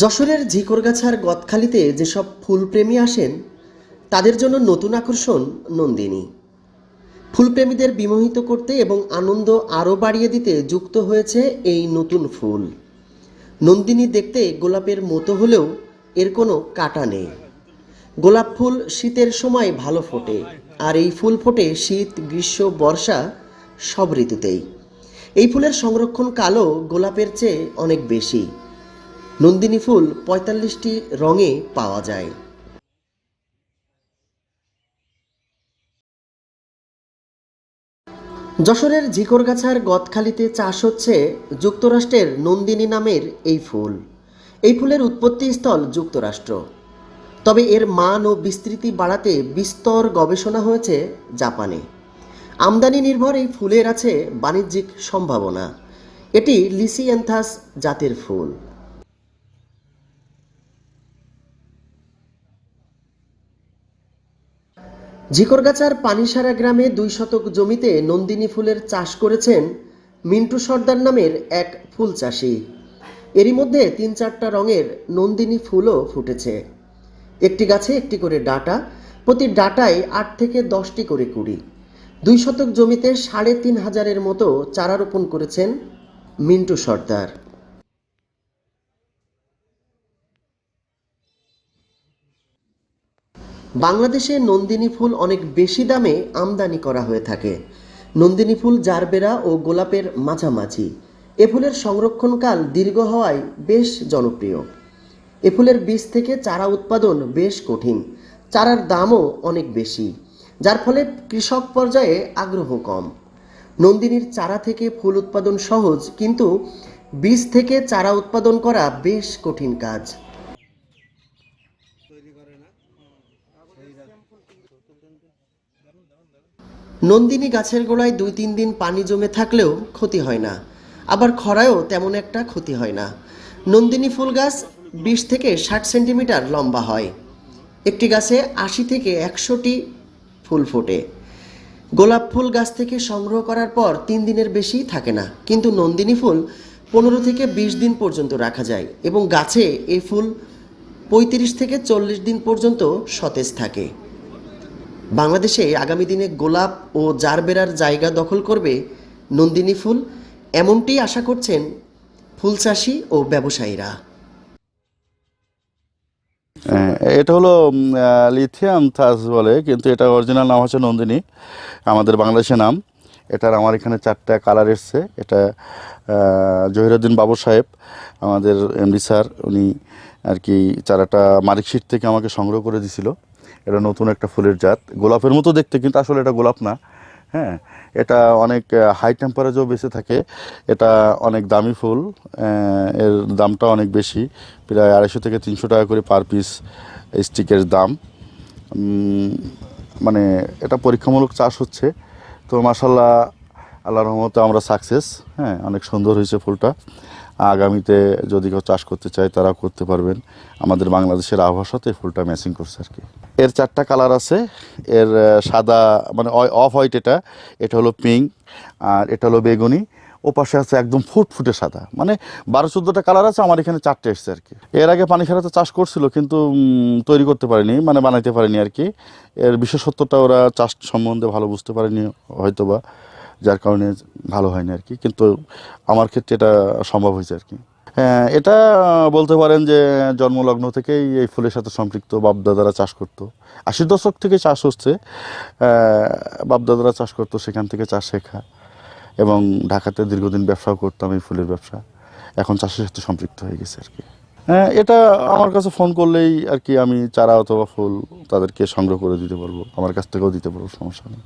যশোরের ঝিকরগাছার গদখালিতে যেসব ফুলপ্রেমী আসেন, তাদের জন্য নতুন আকর্ষণ নন্দিনী। ফুলপ্রেমীদের বিমোহিত করতে এবং আনন্দ আরও বাড়িয়ে দিতে যুক্ত হয়েছে এই নতুন ফুল। নন্দিনী দেখতে গোলাপের মতো হলেও এর কোনো কাটা নেই। গোলাপ ফুল শীতের সময় ভালো ফোটে, আর এই ফুল ফোটে শীত, গ্রীষ্ম, বর্ষা, সব ঋতুতেই। এই ফুলের সংরক্ষণ কালও গোলাপের চেয়ে অনেক বেশি। নন্দিনী ফুল পঁয়তাল্লিশটি রঙে পাওয়া যায়। যশোরের ঝিকরগাছার গদখালিতে চাষ হচ্ছে যুক্তরাষ্ট্রের নন্দিনী নামের এই ফুল। এই ফুলের উৎপত্তিস্থল যুক্তরাষ্ট্র। তবে এর মান ও বিস্তৃতি বাড়াতে বিস্তর গবেষণা হয়েছে জাপানে। আমদানি নির্ভর এই ফুলের আছে বাণিজ্যিক সম্ভাবনা। এটি লিসিয়ান্থাস জাতের ফুল। ঝিকরগাছার পানিসারা গ্রামে দুই শতক জমিতে নন্দিনী ফুলের চাষ করেছেন মিন্টু সর্দার নামের এক ফুল চাষি। এরই মধ্যে তিন চারটা রঙের নন্দিনী ফুলও ফুটেছে। একটি গাছে একটি করে ডাটা, প্রতি ডাটায় আট থেকে দশটি করে কুড়ি। দুই শতক জমিতে সাড়ে তিন হাজারের মতো চারা রোপণ করেছেন মিন্টু সর্দার। বাংলাদেশে নন্দিনী ফুল অনেক বেশি দামে আমদানি করা হয়ে থাকে। নন্দিনী ফুল জারবেরা ও গোলাপের মাঝামাঝি। এ ফুলের সংরক্ষণকাল দীর্ঘ হওয়ায় বেশ জনপ্রিয়। এ ফুলের বীজ থেকে চারা উৎপাদন বেশ কঠিন। চারার দামও অনেক বেশি, যার ফলে কৃষক পর্যায়ে আগ্রহ কম। নন্দিনীর চারা থেকে ফুল উৎপাদন সহজ, কিন্তু বীজ থেকে চারা উৎপাদন করা বেশ কঠিন কাজ। নন্দিনী গাছের গোড়ায় দুই তিন দিন পানি জমে থাকলেও ক্ষতি হয় না। আবার খরায়ও তেমন একটা ক্ষতি হয় না। নন্দিনী ফুল গাছ বিশ থেকে ষাট সেন্টিমিটার লম্বা হয়। একটি গাছে আশি থেকে একশোটি ফুল ফোটে। গোলাপ ফুল গাছ থেকে সংগ্রহ করার পর তিন দিনের বেশি থাকে না। কিন্তু নন্দিনী ফুল পনেরো থেকে বিশ দিন পর্যন্ত রাখা যায় এবং গাছে এই ফুল পঁয়ত্রিশ থেকে চল্লিশ দিন পর্যন্ত সতেজ থাকে। বাংলাদেশে আগামী দিনে গোলাপ ও জারবেরার জায়গা দখল করবে নন্দিনী ফুল এমনটি আশা করছেন ফুল চাষি ও ব্যবসায়ীরা। হ্যাঁ, এটা হলো লিথিয়াম থাস বলে কিন্তু এটা অরিজিনাল নাম হচ্ছে নন্দিনী আমাদের বাংলাদেশের নাম। এটার আমার এখানে চারটা কালার এসছে এটা জহিরুদ্দিন বাবু সাহেব আমাদের এমডি স্যার উনি আর কি চারাটা মার্কশিট থেকে আমাকে সংগ্রহ করে দিছিল। এটা নতুন একটা ফুলের জাত। গোলাপের মতো দেখতে, কিন্তু আসলে এটা গোলাপ না। হ্যাঁ এটা অনেক হাই টেম্পারেচারও বেঁচে থাকে। এটা অনেক দামি ফুল এর দামটা অনেক বেশি। প্রায় আড়াইশো থেকে তিনশো টাকা করে পার পিস স্টিকের দাম। মানে এটা পরীক্ষামূলক চাষ হচ্ছে। তো মাসাল্লাহ আল্লাহ রহমতে আমরা সাকসেস হ্যাঁ অনেক সুন্দর হয়েছে ফুলটা। আগামীতে যদি কেউ চাষ করতে চায় তারা করতে পারবেন। আমাদের বাংলাদেশের আবহাওয়ার সাথে ফুলটা ম্যাচিং করছে আর কি। এর চারটা কালার আছে। এর সাদা মানে অফ হোয়াইট এটা। এটা হলো পিঙ্ক আর এটা হলো বেগুনি। ও পাশে আছে একদম ফুট ফুটে সাদা। মানে বারো চোদ্দোটা কালার আছে, আমার এখানে চারটে এসছে আর কি। এর আগে পানি খেলাতে চাষ করছিল, কিন্তু তৈরি করতে পারেনি মানে বানাইতে পারেনি আর কি। এর বিশেষত্বটা ওরা চাষ সম্বন্ধে ভালো বুঝতে পারেনি হয়তো বা যার কারণে ভালো হয়নি আর কি। কিন্তু আমার ক্ষেত্রে এটা সম্ভব হয়েছে আর কি। হ্যাঁ এটা বলতে পারেন যে জন্মলগ্ন থেকেই এই ফুলের সাথে সম্পৃক্ত, বাপদাদারা চাষ করতো। আশির দশক থেকে চাষ হচ্ছে বাপদাদারা চাষ করতো, সেখান থেকে চাষ শেখা। এবং ঢাকাতে দীর্ঘদিন ব্যবসাও করতাম এই ফুলের ব্যবসা। এখন চাষের সাথে সম্পৃক্ত হয়ে গেছে আর কি। হ্যাঁ এটা আমার কাছে ফোন করলেই আর কি আমি চারা অথবা ফুল তাদেরকে সংগ্রহ করে দিতে পারব। আমার কাছ থেকেও দিতে পারব, সমস্যা নেই।